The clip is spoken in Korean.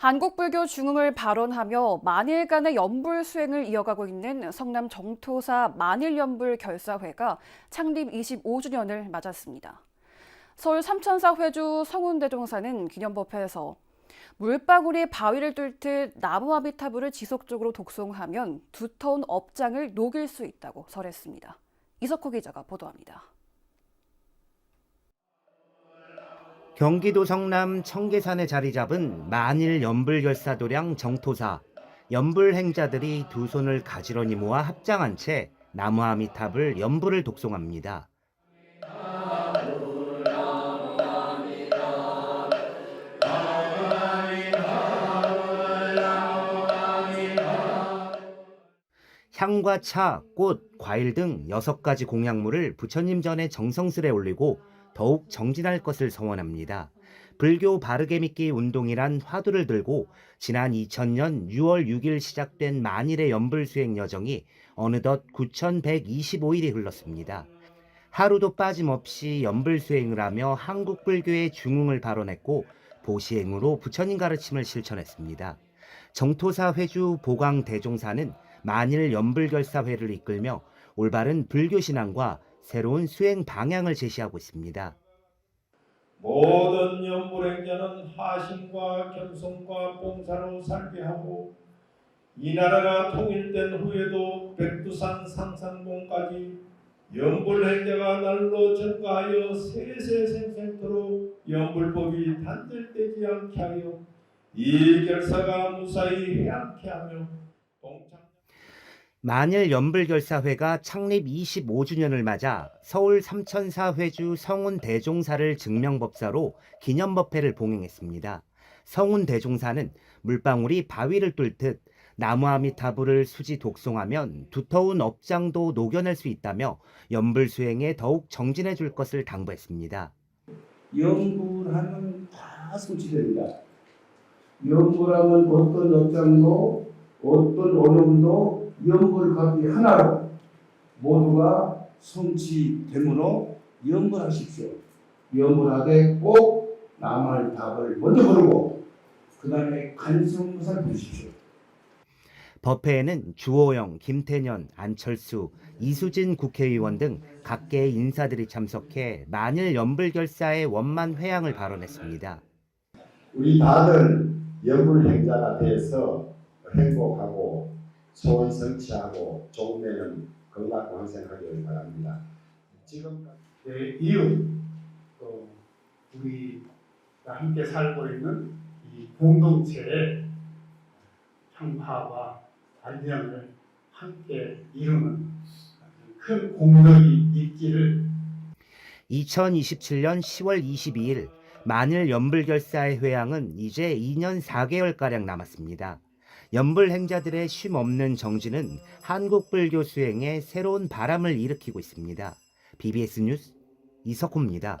한국불교 중흥을 발언하며 만일간의 연불 수행을 이어가고 있는 성남 정토사 만일연불 결사회가 창립 25주년을 맞았습니다. 서울 삼천사 회주 성운대종사는 기념법회에서 물방울이 바위를 뚫듯 나무 아비타불을 지속적으로 독송하면 두터운 업장을 녹일 수 있다고 설했습니다. 이석호 기자가 보도합니다. 경기도 성남 청계산에 자리 잡은 만일 연불결사도량 정토사 연불 행자들이 두 손을 가지런히 모아 합장한 채 나무 아미 탑을 연불을 독송합니다. 향과 차, 꽃, 과일 등 여섯 가지 공약물을 부처님 전에 정성스레 올리고 더욱 정진할 것을 서원합니다. 불교 바르게 믿기 운동이란 화두를 들고 지난 2000년 6월 6일 시작된 만일의 연불 수행 여정이 어느덧 9125일이 흘렀습니다. 하루도 빠짐없이 연불 수행을 하며 한국 불교의 중흥을 발언했고 보시행으로 부처님 가르침을 실천했습니다. 정토사 회주 보광 대종사는 만일 연불결사회를 이끌며 올바른 불교 신앙과 새로운 수행 방향을 제시하고 있습니다. 모든 연불행자는 하심과 겸손과 봉사로 살게 하고 이 나라가 통일된 후에도 백두산 상산봉까지 연불행자가 날로 전가하여 세세생생토록 연불법이 단절되지 않게 하여 이 결사가 무사히 해안케 하며 동창 만일 연불결사회가 창립 25주년을 맞아 서울 삼천사 회주 성운 대종사를 증명법사로 기념법회를 봉행했습니다. 성운 대종사는 물방울이 바위를 뚫듯 나무 아미 타불을 수지 독송하면 두터운 업장도 녹여낼 수 있다며 연불 수행에 더욱 정진해 줄 것을 당부했습니다. 연불하면 다 성취됩니다. 연불하면 어떤 업장도 어떤 어려움도 연불하기 하나로 모두가 성취되므로 연불하십시오. 연불하되 꼭 남할 답을 먼저 부르고 그 다음에 간성무살 부르십시오. 법회에는 주호영, 김태년, 안철수, 이수진 국회의원 등 각계의 인사들이 참석해 만일 연불결사의 원만 회양을 발언했습니다. 우리 다들 연불 행자가 돼서 행복하고 소원 성취하고 좋은 내년 건강 광생하기를 바랍니다. 지금까지 내 이웃 또 우리가 함께 살고 있는 이 공동체의 평화와 안녕을 함께 이루는 큰 공덕이 있기를 2027년 10월 22일 만일 연불결사의 회양은 이제 2년 4개월가량 남았습니다. 연불 행자들의 쉼 없는 정진은 한국 불교 수행에 새로운 바람을 일으키고 있습니다. BBS 뉴스 이석호입니다.